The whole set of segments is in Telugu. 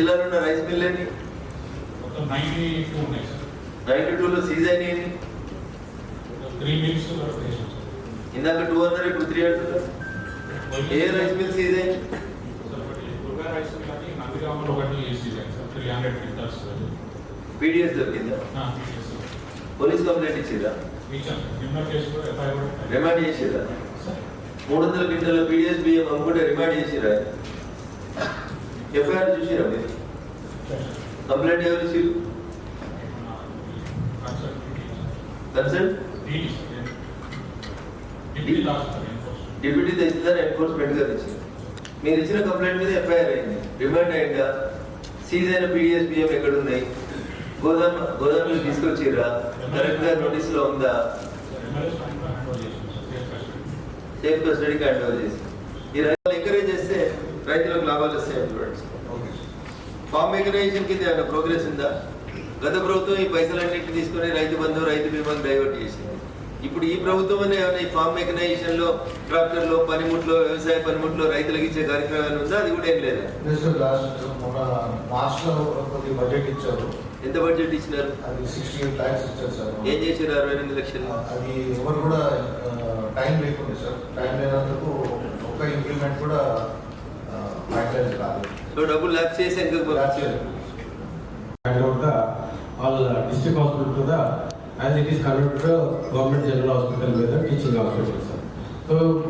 జిల్లాలో ఉన్న రైస్ మిల్ మొత్తం నైన్టీ టూలో సీజ్ అయినాయి ఇందాక టూ అన్నారు ఇప్పుడు త్రీ అంటున్నారు ఏ రైస్ మిల్ సీజ్ అయింది హండ్రెడ్ పీడిఎస్ దొరికిందా? పోలీస్ కంప్లైంట్ పెట్టాను. రిమాండ్ చేసిరా సార్. మూడు వందల క్వింటల్ పీడిఎస్ బియ్యం అమ్ముకుంటే రిమాండ్ చేసిరా ఎఫ్ఐఆర్ చూసిరా మీరు? కంప్లైంట్ ఎవరు ఇచ్చిరు? కన్సల్ట్ డిప్యూటీ తహసీల్దార్ ఎన్ఫోర్స్మెంట్ గారు ఇచ్చింది మీరు ఇచ్చిన కంప్లైంట్ మీద ఎఫ్ఐఆర్ అయింది. రిమాండ్ అయిందా? సీజ్ అయిన పీడిఎస్ బియ్యం ఎక్కడ ఉన్నాయి గోదాం గోదాంలో తీసుకొచ్చిరా కరెక్ట్గా నోటీస్లో ఉందా సేఫ్ కస్టడీకి హ్యాండ్ ఓవర్ చేసి ఈ రైతులు ఎంకరేజ్ చేస్తే లాభాలు వస్తాయి చూడండి ఫార్మ్ మెకనైజేషన్ కింద ఏమైనా ప్రోగ్రెస్ ఉందా? గత ప్రభుత్వం ఈ పైసలన్నింటినీ తీసుకొని రైతు బంధు రైతు బీమాకు డైవర్ట్ చేసింది. ఇప్పుడు ఈ ప్రభుత్వం అనే ఏమైనా ఈ మెకనైజేషన్లో ట్రాక్టర్లో పనిముట్లో వ్యవసాయ పనిముట్లో రైతులకు ఇచ్చే కార్యక్రమం ఏమైనా ఉందా? అది కూడా ఏం లేదా? బడ్జెట్ ఇచ్చారు. ఎంత బడ్జెట్ ఇచ్చినారు? అది సిక్స్టీ ఎయిట్ ల్యాక్స్ ఇచ్చారు సార్ ఏం చేశారు అరవై ఎనిమిది లక్షలు? అది ఎవరు కూడా టైం లేకుండే సార్ టైం లేనందుకు ఒక్క ఇంప్లిమెంట్ కూడా captures rather. So double lapses and the lapses. All district hospital to the as it is converted to government general hospital with the teaching hospital, sir. So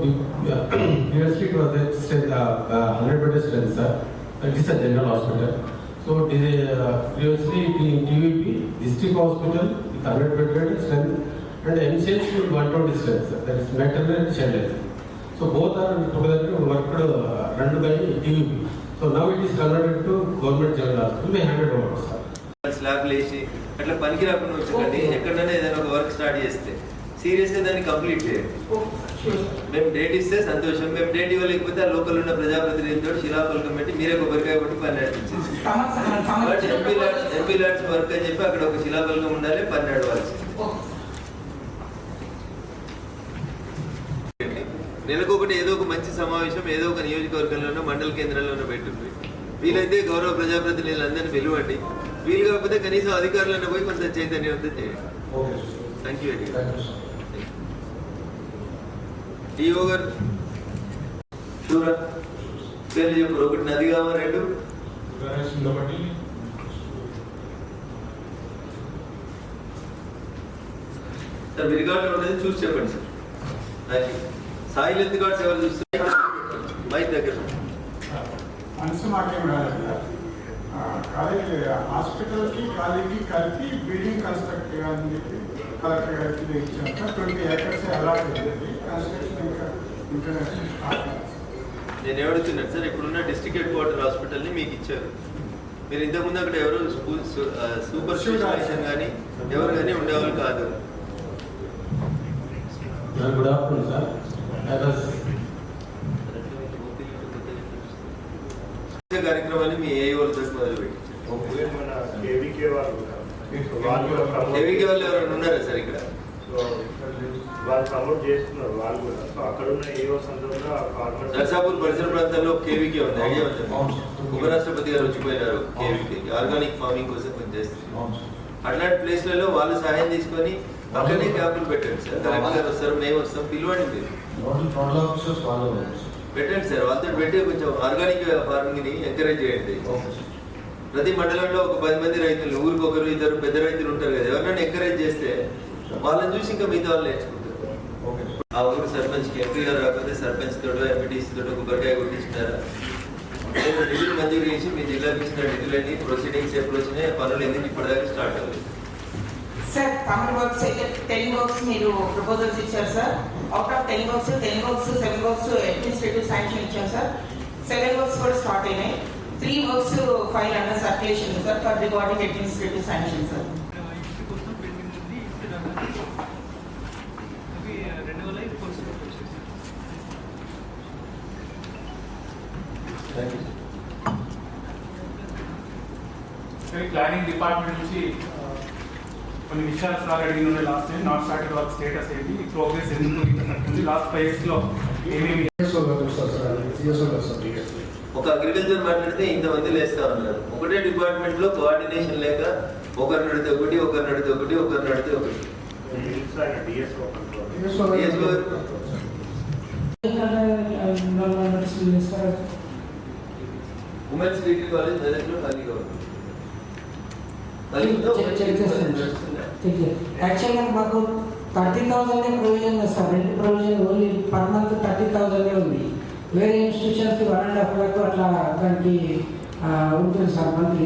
previously it was a uh, 100 bed strength, sir. It is a general hospital. So uh, previously in DVP district hospital with 100 bed strength and MCH with 120 strength, sir. That is maternal and child health. So both are together worked uh, run by TVP. So now it is converted to government general hospital. We handed over sir. స్లాబ్లు వేసి అట్లా పనికి రాకుండా వచ్చి ఎక్కడైనా ఏదైనా ఒక వర్క్ స్టార్ట్ చేస్తే సీరియస్గా దాన్ని కంప్లీట్ చేయండి మేము డేట్ ఇస్తే సంతోషం మేము డేట్ ఇవ్వలేకపోతే ఆ లోకల్ ఉన్న ప్రజాప్రతినిధులతో శిలాఫలకం పెట్టి మీరే కొబ్బరికాయ కొట్టి పని నడిపించేసి but MP LADS MP LADS work అని చెప్పి అక్కడ ఒక శిలాఫలకం ఉండాలి పని నడవాల్సి నెలకొకటి ఏదో ఒక మంచి సమావేశం ఏదో ఒక నియోజకవర్గంలోనో మండల కేంద్రంలోనో పెట్టుంది. వీలైతే గౌరవ ప్రజాప్రతినిధులందరినీ పిలువండి. వీలు కాకపోతే కనీసం అధికారులను పోయి కొంత చైతన్యవంతం చేయండి. Okay. Thank you very thank you sir D O గారు. చూరా. పేర్లు చెప్పరు ఒకటి నది ఒకటి సార్ ఉండేది చూసి చెప్పండి sir. Thank you Sai length cards ఎవరు చూస్తారు మైక్ దగ్గర. మనసు మాకేం కాలేజీ హాస్పిటల్కి కాలేజీకి కలిపి బిల్డింగ్ కన్స్ట్రక్ట్ చేయాలని చెప్పి కలెక్టర్ గారికి ఇచ్చాక ట్వంటీ ఏకర్స్ అలాట్ అయింది. కన్స్ట్రక్షన్ ఇంకా ఇంటర్నేషనల్ స్టార్ట్ కాలేదు. నేను ఏమడుతున్నాను సార్ ఇప్పుడున్న డిస్ట్రిక్ట్ హెడ్ క్వార్టర్ హాస్పిటల్ని మీకు ఇచ్చారు. మీరు ఇంతకుముందు అక్కడ ఎవరు స్కూల్ సూపర్ స్పెషలైజేషన్ కానీ ఎవరు కానీ ఉండేవాళ్ళు కాదు. sir. I was కార్యక్రమాన్ని మీ ఏ మొదలుపెట్టి వాళ్ళు కూడా. వాళ్ళు ఏవికే ఎవరైనా ఉన్నారా సార్ ఇక్కడ? సో వాళ్ళు ప్రమోట్ చేస్తున్నారు వాళ్ళు కూడా. సో అక్కడ ఉన్న ఏ సందర్భంగా ఫార్మర్స్ నర్సాపూర్ పరిసర ప్రాంతాల్లో కేవీకే ఉంది. ఐడియా ఉంది. ఉపరాష్ట్రపతి గారు వచ్చిపోయినారు K V K organic farming కోసం సార్. అట్లాంటి ప్లేస్లలో వాళ్ళు సహాయం తీసుకొని పెట్టండి సార్. కలెక్టర్ వస్తారు మేము వస్తాం పిలవండి. పెట్టండి సార్ వాళ్ళతో పెట్టి కొంచెం ఆర్గానిక్ ఫార్మింగ్ని ఎంకరేజ్ చేయండి. ప్రతి మండలంలో ఒక పది మంది రైతులు ఊరికి ఒకరు ఇద్దరు పెద్ద రైతులు ఉంటారు కదా ఎవరినైనా ఎంకరేజ్ చేస్తే వాళ్ళని చూసి ఇంకా మిగతా వాళ్ళు నేర్చుకుంటారు. ఆ ఊరు సర్పంచ్కి ఎంపీ గారు రాకపోతే సర్పంచ్ తోడో ఎంపీటీసీ తోడో కొబ్బరికాయ కొట్టించినారా? నిధులు మంజూరు చేసి మీ జిల్లాకి ఇచ్చిన నిధులన్నీ ప్రొసీడింగ్స్ ఎప్పుడు వచ్చినాయి పనులు ఎందుకు ఇప్పటిదాకా స్టార్ట్ అవ్వలేదు? సార్ తమిళ వర్క్స్ అయితే టెన్ వర్క్స్ మీరు ప్రపోజల్స్ ఇచ్చారు sir out of ten works ten works seven works administrative sanction ఇచ్చారు సార్ సెవెన్ వర్క్స్ కూడా స్టార్ట్ అయినాయి. Three works file under circulation sir for regarding administrative sanction sir planning department నుంచి కొన్ని విషయాలు సార్ అడిగిన ఉండే last time not started work status ఏంటి. ప్రోగ్రెస్ ఎందుకు లాస్ట్ ఫైవ్ ఇయర్స్లో ఏమేమి ఒక అగ్రికల్చర్ మాట్లాడితే ఇంతమంది లేస్తా ఉన్నారు ఒకటే డిపార్ట్మెంట్లో కోఆర్డినేషన్ లేక ఒకరు నడితే ఒకటి ఒకరు నడితే ఒకటి ఒకరు నడితే ఒకటి. ఉమెన్స్ డిగ్రీ కాలేజ్ మెదక్లో ఖాళీగా ఉంది యాక్చువల్గా మాకు థర్టీ థౌసండ్ ప్రొవిజన్ సార్ రెండు provision only per month thirty thousand ఉంది. వేరే ఇన్స్టిట్యూషన్స్కి వన్ అండ్ హాఫ్ లాక్ అట్లా దానికి ఉంటుంది సార్ మంత్లీ